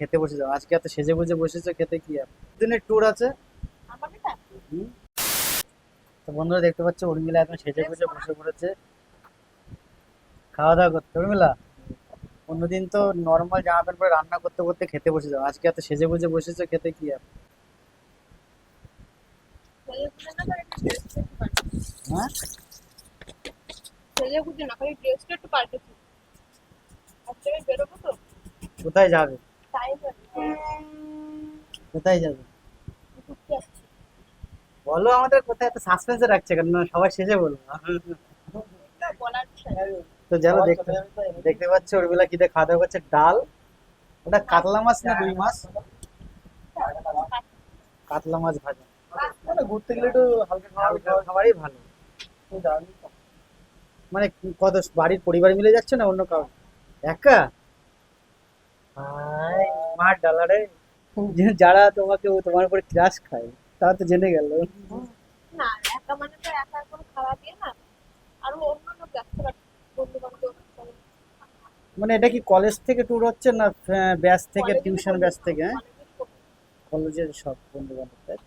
খেতে বসে যাও। আজকে এত সেজে গুজে বসেছো খেতে কি আর? দিনের ট্যুর আছে। তো বন্ধুরা দেখতে পাচ্ছ উর্মিলা এখন সেজে গুজে বসে পড়েছে। খাওয়া দাওয়া করতে। উর্মিলা অন্যদিন তো নর্মাল জামা প্যান্ট পরে রান্না করতে করতে খেতে বসে যাও। আজকে এত সেজে গুজে বসেছো খেতে কি আর? কোথায় গুজে কোথায় যাবে? বলো আমাদের কোথায় এত সাসপেন্সে রাখছে কেন? সবাই শেষে বলব। বিষয় তো যারা দেখতে দেখতে পাচ্ছ ওরবেলা কি দিয়ে খাওয়া দাওয়া করছে? ডাল। ওটা কাতলা মাছ না রুই মাছ? কাতলা মাছ ভাজা। মানে ঘুরতে গেলে একটু হালকা খাওয়া হালকা খাবারই ভালো। মানে কত বাড়ির পরিবার মিলে যাচ্ছে না অন্য কাউ একা? মার ডালারে যারা তোমাকে তোমার উপরে ক্রাশ খায় তারা তো জেনে গেল। না একা মানে তো একা কোনো না। আরও অন্য লোক যাচ্ছে বন্ধু বান্ধব মানে এটা কি কলেজ থেকে ট্যুর হচ্ছে না ব্যাচ থেকে টিউশন ব্যাচ থেকে কলেজের সব বন্ধু বান্ধব তাই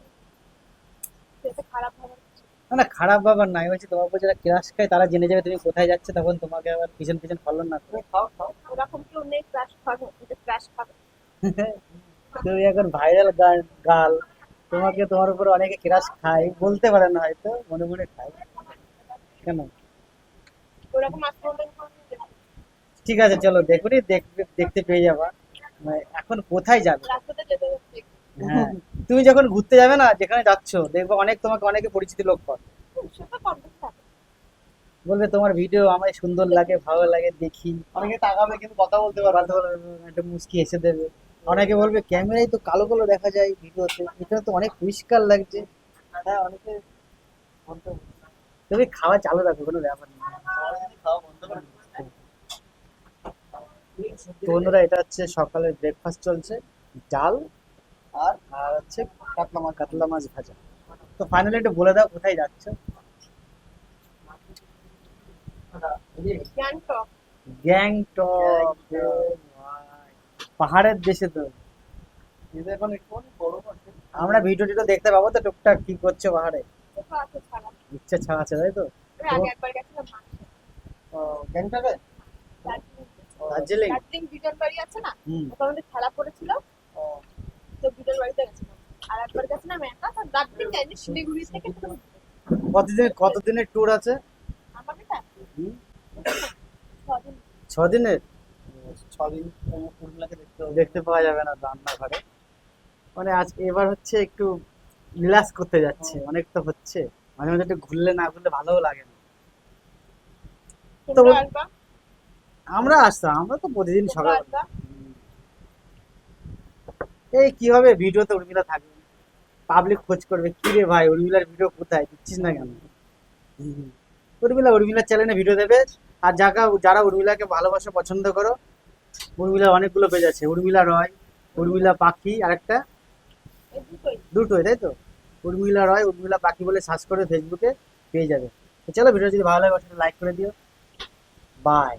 না না খারাপ ব্যাপার নাই বলছি তোমার উপর যারা ক্রাশ খায় তারা জেনে যাবে তুমি কোথায় যাচ্ছে তখন তোমাকে আবার পিছন পিছন ফলো না করে। ওরকম কেউ নেই ক্রাশ খাবে ক্রাশ খাবে। তুমি এখন ভাইরাল গাল তোমাকে তোমার উপর অনেকে ক্রাশ খায় বলতে পারে না হয়তো মনে মনে খায়। কেন? ঠিক আছে চলো দেখুনি দেখতে পেয়ে যাবা। মানে এখন কোথায় যাবে? হ্যাঁ তুমি যখন ঘুরতে যাবে না যেখানে যাচ্ছ দেখব অনেক তোমাকে অনেকে পরিচিত লোক পাবে। সেটা বলবে তোমার ভিডিও আমার সুন্দর লাগে ভালো লাগে দেখি। অনেকে তাকাবে কিন্তু কথা বলতে পারবে একটা মুস্কি এসে দেবে। অনেকে বলবে ক্যামেরায় তো কালো কালো দেখা যায় ভিডিওতে। এটা তো অনেক পরিষ্কার লাগছে। হ্যাঁ অনেকে তুমি খাওয়া চালু রাখো কোনো ব্যাপার নেই। বন্ধুরা এটা হচ্ছে সকালের ব্রেকফাস্ট চলছে। ডাল আর আর হচ্ছে কাতলা মাছ কাতলা মাছ ভাজা। তো ফাইনালি একটু বলে দাও কোথায় যাচ্ছ? গ্যাংটক। গ্যাংটক। পাহাড়ের দেশে তো। এখন একটু গরম আছে। আমরা ভিডিও টিডিও দেখতে পাবো তো টুকটাক কি করছ পাহাড়ে। ইচ্ছা ছাড়া আছে তাই তো? গ্যাংটকে? দার্জিলিং। দার্জিলিং? বাড়ি আছে না? হুম। ওখানে আমাদের খেলা পড়েছিল। ও, তো বাড়িতে গেছিলাম। আর একবার গেছিলাম একা তো দার্জিলিং যাইনি শিলিগুড়ি থেকে তো কতদিন কতদিনের ট্যুর আছে? না ছ দিনের দেখতে দেখতে পাওয়া যাবে না রান্নাঘরে। মানে আজ এবার হচ্ছে একটু রিল্যাক্স করতে যাচ্ছে অনেক তো হচ্ছে। মাঝে মাঝে একটু ঘুরলে না ঘুরলে ভালোও লাগে না। আমরা আসতাম আমরা তো প্রতিদিন সকাল এই কি হবে? ভিডিওতে উর্মিলা থাকবে। পাবলিক খোঁজ করবে কি রে ভাই উর্মিলার ভিডিও কোথায়? দিচ্ছিস না কেন? উর্মিলা উর্মিলার চ্যানেলে ভিডিও দেবে। আর যারা যারা উর্মিলাকে ভালোবাসা পছন্দ করো। উর্মিলার অনেকগুলো পেজ আছে। উর্মিলা রয় উর্মিলা পাখি আরেকটা? একটা দুটোই। দুটোই তাই তো? উর্মিলা রয় উর্মিলা পাখি বলে সার্চ করে ফেসবুকে পেয়ে যাবে। চলো ভিডিও যদি ভালো লাগে লাইক করে দিও। বাই